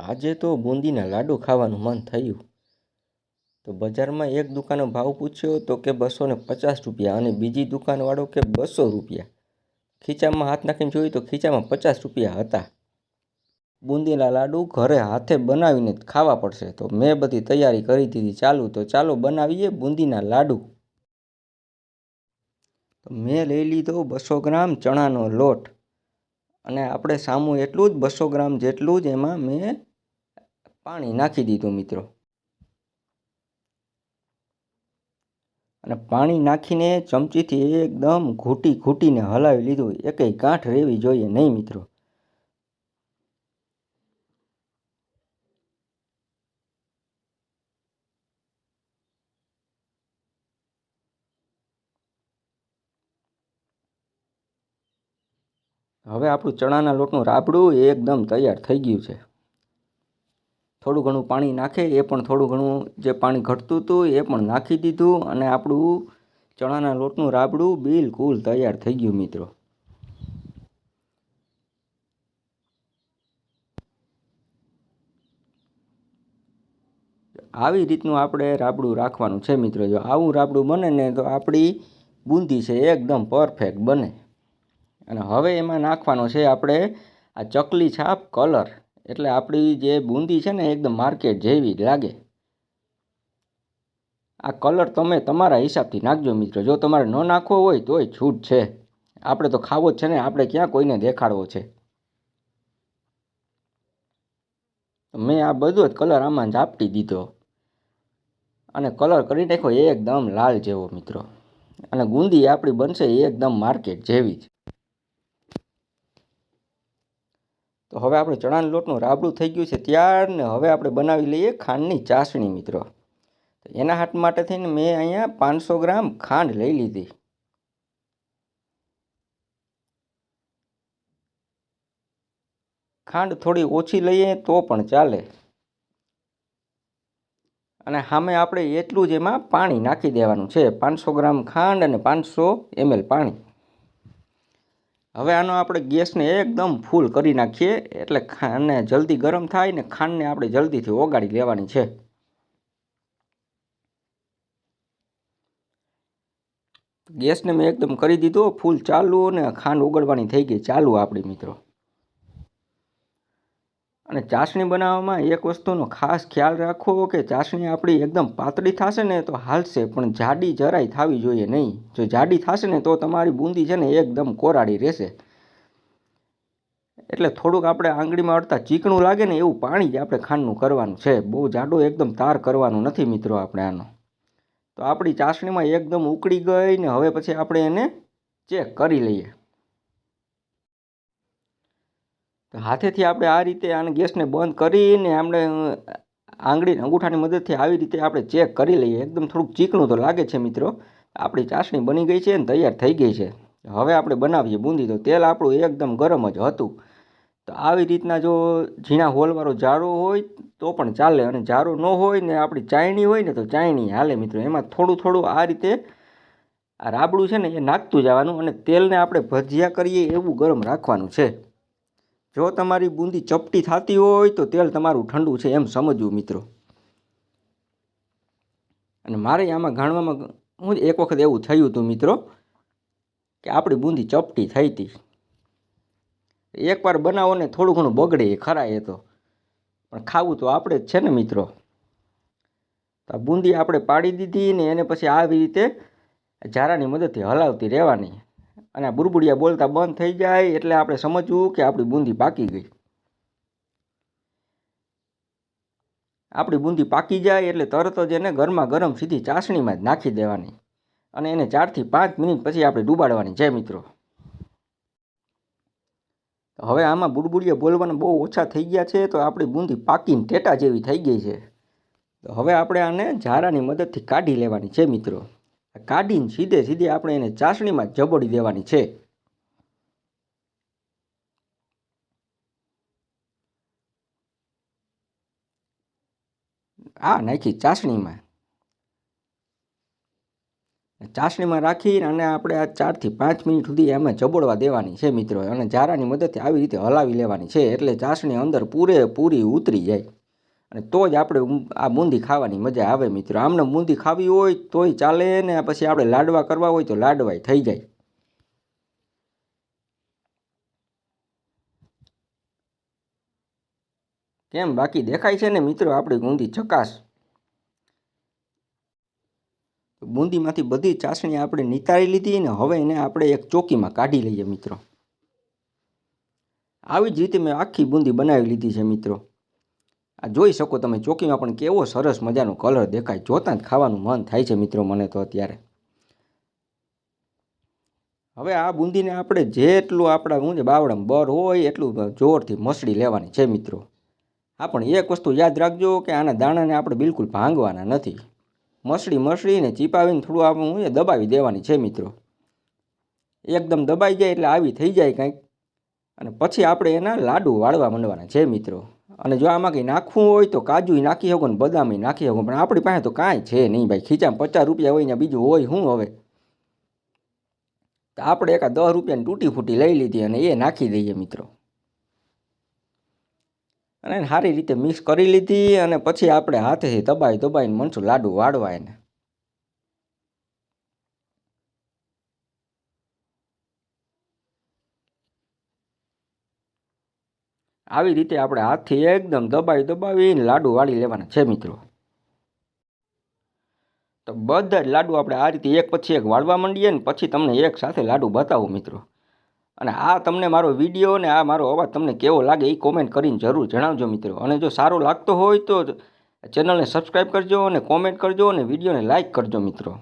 આજે તો બુંદીના લાડુ ખાવાનું મન થયું. તો બજારમાં એક દુકાનનો ભાવ પૂછ્યો તો કે બસો ને પચાસ રૂપિયા અને બીજી દુકાનવાળો કે બસો રૂપિયા. ખીચામાં હાથ નાખીને જોયું તો ખીચામાં પચાસ રૂપિયા હતા. બુંદીના લાડુ ઘરે હાથે બનાવીને ખાવા પડશે. તો મેં બધી તૈયારી કરી દીધી. ચાલુ, તો ચાલો બનાવીએ બુંદીના લાડુ. તો મેં લઈ લીધો બસો ગ્રામ ચણાનો લોટ. અને આપણે સામું એટલું જ બસો ગ્રામ જેટલું જ એમાં મેં પાણી નાખી દીધું મિત્રો. અને પાણી નાખીને ચમચીથી એકદમ ઘૂંટી ઘૂંટીને હલાવી લીધું. એકેય ગાંઠ રહેવી જોઈએ નહીં મિત્રો. હવે આપણું ચણાના લોટનું રાબડું એકદમ તૈયાર થઈ ગયું છે. થોડું ઘણું પાણી નાખે, એ પણ થોડું ઘણું જે પાણી ઘટતું હતું એ પણ નાખી દીધું અને આપણું ચણાના લોટનું રાબડું બિલકુલ તૈયાર થઈ ગયું મિત્રો. આવી રીતનું આપણે રાબડું રાખવાનું છે મિત્રો. જો આવું રાબડું બને ને તો આપણી બુંદી છે એકદમ પરફેક્ટ બને. અને હવે એમાં નાખવાનો છે આપણે આ ચકલી છાપ કલર. એટલે આપણી જે બુંદી છે ને એકદમ માર્કેટ જેવી જ લાગે. આ કલર તમે તમારા હિસાબથી નાખજો મિત્રો. જો તમારે ન નાખવો હોય તોય છૂટ છે. આપણે તો ખાવો જ છે ને, આપણે ક્યાં કોઈને દેખાડવો છે? મેં આ બધો જ કલર આમાં ઝાપટી દીધો. અને કલર કરી નાખ્યો એકદમ લાલ જેવો મિત્રો. અને ગુંદી આપણી બનશે એકદમ માર્કેટ જેવી જ. તો હવે આપણે ચણાના લોટનું રાબડું થઈ ગયું છે ત્યાર ને હવે આપણે બનાવી લઈએ ખાંડની ચાસણી મિત્રો. તો એના હાથ માટે થઈને મેં અહીંયા પાંચસો ગ્રામ ખાંડ લઈ લીધી. ખાંડ થોડી ઓછી લઈએ તો પણ ચાલે. અને સામે આપણે એટલું જ એમાં પાણી નાખી દેવાનું છે. પાંચસો ગ્રામ ખાંડ અને પાંચસો એમએલ પાણી. હવે આનો આપણે ગેસને એકદમ ફૂલ કરી નાખીએ, એટલે ખાંડને જલ્દી ગરમ થાય ને ખાંડને આપણે જલ્દીથી ઓગાળી લેવાની છે. ગેસને મેં એકદમ કરી દીધો, ફૂલ ચાલુ અને ખાંડ ઓગળવાની થઈ ગઈ. ચાલુ આપણી મિત્રો. અને ચાસણી બનાવવામાં એક વસ્તુનો ખાસ ખ્યાલ રાખવો કે ચાસણી આપણી એકદમ પાતળી થશે ને તો હાલશે, પણ જાડી જરાય થવી જોઈએ નહીં. જો જાડી થશે ને તો તમારી બુંદી છે ને એકદમ કોરાડી રહેશે. એટલે થોડુંક આપણે આંગળીમાં અડતા ચીકણું લાગે ને એવું પાણી જ આપણે ખાંડનું કરવાનું છે. બહુ જાડો એકદમ તાર કરવાનું નથી મિત્રો આપણે આનો. તો આપણી ચાસણીમાં એકદમ ઉકળી ગઈ ને હવે પછી આપણે એને ચેક કરી લઈએ. તો હાથેથી આપણે આ રીતે આને ગેસને બંધ કરીને આપણે આંગળીને અંગૂઠાની મદદથી આવી રીતે આપણે ચેક કરી લઈએ. એકદમ થોડુંક ચીકણું તો લાગે છે મિત્રો. આપણી ચાસણી બની ગઈ છે અને તૈયાર થઈ ગઈ છે. હવે આપણે બનાવીએ બુંદી. તો તેલ આપણું એકદમ ગરમ જ હતું. તો આવી રીતના જો ઝીણા હોલવાળો જાડો હોય તો પણ ચાલે. અને જાડો ન હોય ને આપણી ચાયણી હોય ને તો ચાયણી હાલે મિત્રો. એમાં થોડું થોડું આ રીતે આ રાબડું છે ને એ નાખતું જવાનું અને તેલને આપણે ભજીયા કરીએ એવું ગરમ રાખવાનું છે. જો તમારી બુંદી ચપટી થતી હોય તો તેલ તમારું ઠંડુ છે એમ સમજવું મિત્રો. અને મારે આમાં ગાણવામાં હું એક વખત એવું થયું હતું મિત્રો, કે આપણી બુંદી ચપટી થઈ હતી એકવાર બનાવો ને થોડું ઘણું બગડે ખરા એ તો. પણ ખાવું તો આપણે જ છે ને મિત્રો. તો આ બુંદી આપણે પાડી દીધી ને એને પછી આવી રીતે ઝારાની મદદથી હલાવતી રહેવાની. અને આ બુરબુડિયા બોલતા બંધ થઈ જાય એટલે આપણે સમજવું કે આપણી બુંદી પાકી ગઈ. આપણી બુંદી પાકી જાય એટલે તરત જ એને ગરમા ગરમ સીધી ચાસણીમાં જ નાખી દેવાની અને એને ચારથી પાંચ મિનિટ પછી આપણે ડૂબાડવાની. છે મિત્રો. હવે આમાં બુડબુડિયા બોલવાના બહુ ઓછા થઈ ગયા છે તો આપણી બુંદી પાકીને ટેટા જેવી થઈ ગઈ છે. તો હવે આપણે આને ઝારાની મદદથી કાઢી લેવાની. છે મિત્રો. કાઢીને સીધે સીધે આપણે એને ચાસણીમાં જબોડી દેવાની છે. આ નાખી ચાસણીમાં. ચાસણીમાં રાખીને અને આપણે આ ચારથી પાંચ મિનિટ સુધી એમાં જબોડવા દેવાની છે મિત્રો. અને જારાની મદદથી આવી રીતે હલાવી લેવાની છે. એટલે ચાસણી અંદર પૂરેપૂરી ઉતરી જાય. અને તો જ આપણે આ બૂંદી ખાવાની મજા આવે મિત્રો. આમને બૂંદી ખાવી હોય તોય ચાલે ને પછી આપણે લાડવા કરવા હોય તો લાડવાય, થઈ જાય. કેમ? બાકી દેખાય છે ને મિત્રો આપણી બૂંદી ચકાસ. બૂંદીમાંથી બધી ચાસણી આપણે નિતારી લીધી ને હવે એને આપણે એક ચોકીમાં કાઢી લઈએ મિત્રો. આવી જ રીતે મેં આખી બૂંદી બનાવી લીધી છે મિત્રો. આ જોઈ શકો તમે, ચોકીમાં પણ કેવો સરસ મજાનો કલર દેખાય. જોતાં જ ખાવાનું મન થાય છે મિત્રો મને તો અત્યારે. હવે આ બુંદીને આપણે જેટલું આપણા શું છે બર હોય એટલું જોરથી મસળી લેવાની છે મિત્રો. હા પણ એક વસ્તુ યાદ રાખજો કે આના દાણાને આપણે બિલકુલ ભાંગવાના નથી. મસળી મસળીને ચીપાવીને થોડું આપણે શું દબાવી દેવાની છે મિત્રો. એકદમ દબાઈ જાય એટલે આવી થઈ જાય કંઈક. અને પછી આપણે એના લાડુ વાળવા માંડવાના છે મિત્રો. અને જો આમાં કંઈ નાખવું હોય તો કાજુય નાખી શકો ને બદામ નાખી શકો. પણ આપણી પાસે તો કાંઈ છે નહીં ભાઈ. ખીચામાં પચાસ રૂપિયા હોય ને બીજું હોય શું હવે? તો આપણે એકા દસ રૂપિયાની તૂટી ફૂટી લઈ લીધી અને એ નાખી દઈએ મિત્રો. અને સારી રીતે મિક્સ કરી લીધી અને પછી આપણે હાથેથી દબાઈ દબાઈને મનસું લાડુ વાળવા એને. આવી રીતે આપણે હાથથી એકદમ દબાવી દબાવીને લાડુ વાળી લેવાના છે મિત્રો. તો બધા જ લાડુ આપણે આ રીતે એક પછી એક વાળવા માંડીએ ને પછી તમને એક સાથે લાડુ બતાવું મિત્રો. અને આ તમને મારો વીડિયો અને આ મારો અવાજ તમને કેવો લાગે એ કોમેન્ટ કરીને જરૂર જણાવજો મિત્રો. અને જો સારો લાગતો હોય તો ચેનલને સબસ્ક્રાઈબ કરજો અને કોમેન્ટ કરજો અને વિડીયોને લાઇક કરજો મિત્રો.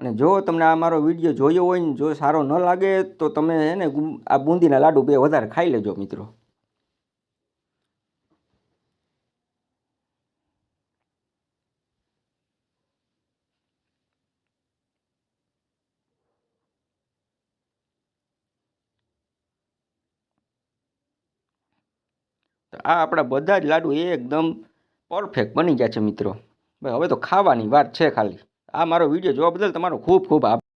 અને જો તમને આ મારો વીડિયો જોયો હોય ને જો સારો ન લાગે તો તમે એને આ બુંદીના લાડુ બે વધારે ખાઈ લેજો મિત્રો. તો આ આપણા બધા જ લાડુ એકદમ પરફેક્ટ બની ગયા છે મિત્રો. હવે તો ખાવાની વાત છે ખાલી. આ મારો વીડિયો જોવા બદલ તમારો ખૂબ ખૂબ આભાર.